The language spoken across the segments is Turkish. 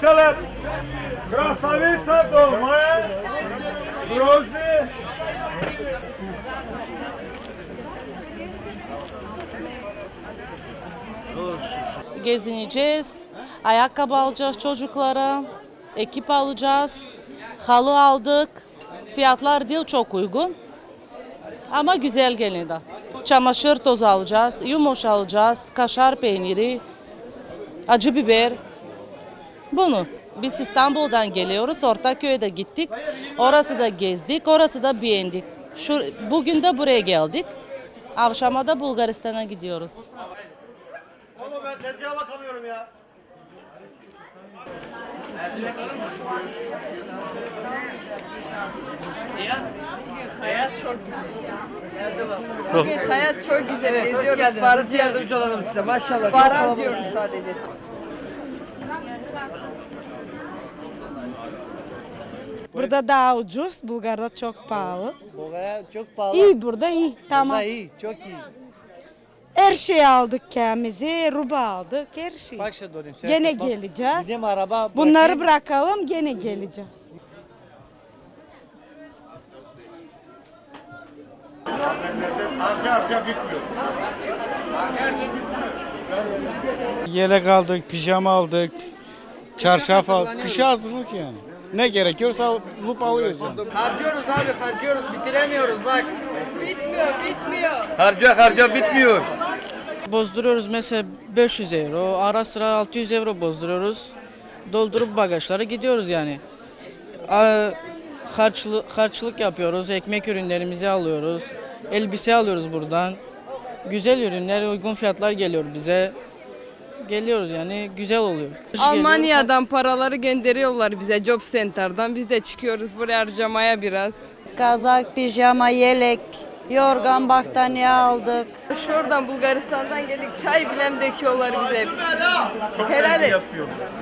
Kalan. Krasavista dolmaya. Grozny. Gezineceğiz. Ayakkabı alacağız çocuklara. Ekip alacağız. Halı aldık. Fiyatlar değil çok uygun. Ama güzel gene de. Çamaşır tozu alacağız. Yumuş alacağız. Kaşar peyniri. Acı biber. Bunu. Biz İstanbul'dan geliyoruz. Ortaköy'e de gittik. Orası da gezdik. Orası da beğendik. Şu, bugün de buraya geldik. Akşama da Bulgaristan'a gidiyoruz. Ama ben tezgaha bakamıyorum ya. Bugün hayat çok güzel. Geziyoruz, barız yardımcı olalım size. Maşallah. Bar harcıyoruz sadece. Burada daha ucuz, Bulgar'da çok pahalı. Bulgar'a çok pahalı. İyi burada iyi, tamam. Burada iyi, çok iyi. Her şeyi aldık kendimize, ruba aldık, her şey. Bak şu döneyim. sen Gene bak, geleceğiz. Bizim araba Bunları bırakalım, gene geleceğiz. Harca harca bitmiyor. Yelek aldık, pijama aldık, çarşaf aldık. Kışa hazırlık yani. Ne gerekiyorsa alıp alıyoruz yani. Harcıyoruz abi, harcıyoruz. Bitiremiyoruz bak. Bitmiyor, bitmiyor. Harca harca bitmiyor. Bozduruyoruz mesela 500 euro, ara sıra 600 euro bozduruyoruz. Doldurup bagajları gidiyoruz yani. A- Harçlı, harçlık yapıyoruz, ekmek ürünlerimizi alıyoruz, elbise alıyoruz buradan. Güzel ürünler, uygun fiyatlar geliyor bize. Geliyoruz yani güzel oluyor. Almanya'dan paraları gönderiyorlar bize Job Center'dan. Biz de çıkıyoruz buraya harcamaya biraz. Kazak, pijama, yelek, yorgan, battaniye aldık. Şuradan Bulgaristan'dan geldik çay bilem döküyorlar bize. Helal et.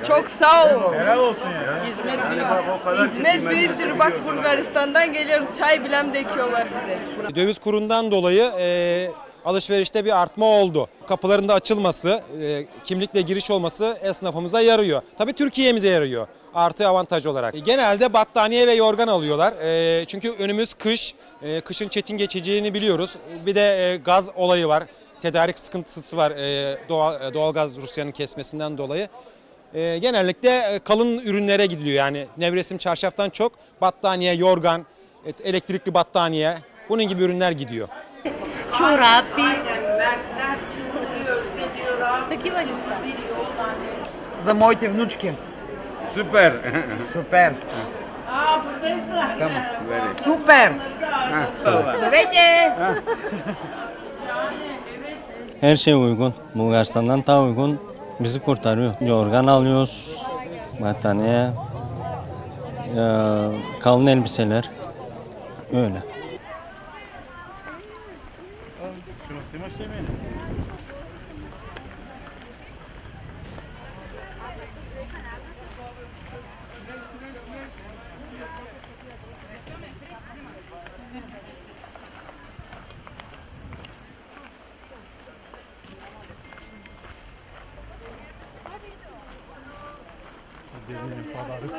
Çok sağ ol. Helal olsun ya. Hizmet büyük. Hizmet büyüktür. Bak Bulgaristan'dan geliyoruz çay bilem döküyorlar bize. Döviz kurundan dolayı e, alışverişte bir artma oldu. Kapıların da açılması, e, kimlikle giriş olması esnafımıza yarıyor. Tabii Türkiye'mize yarıyor artı avantaj olarak. E, Genelde battaniye ve yorgan alıyorlar. E, çünkü önümüz kış, e, kışın çetin geçeceğini biliyoruz. Bir de e, gaz olayı var. Tedarik sıkıntısı var e, doğal, e, doğalgaz Rusya'nın kesmesinden dolayı. E, genellikle e, kalın ürünlere gidiliyor yani nevresim çarşaftan çok battaniye, yorgan, et- elektrikli battaniye bunun gibi ürünler gidiyor. За моите внучки. Süper. Süper. Aa buradayız mı? Tamam. Böyle. Süper. Ha, Her şey uygun. Bulgaristan'dan daha uygun. Bizi kurtarıyor. Yorgan alıyoruz. Battaniye. E, kalın elbiseler. Öyle. Şunu. birbirine kadarlık.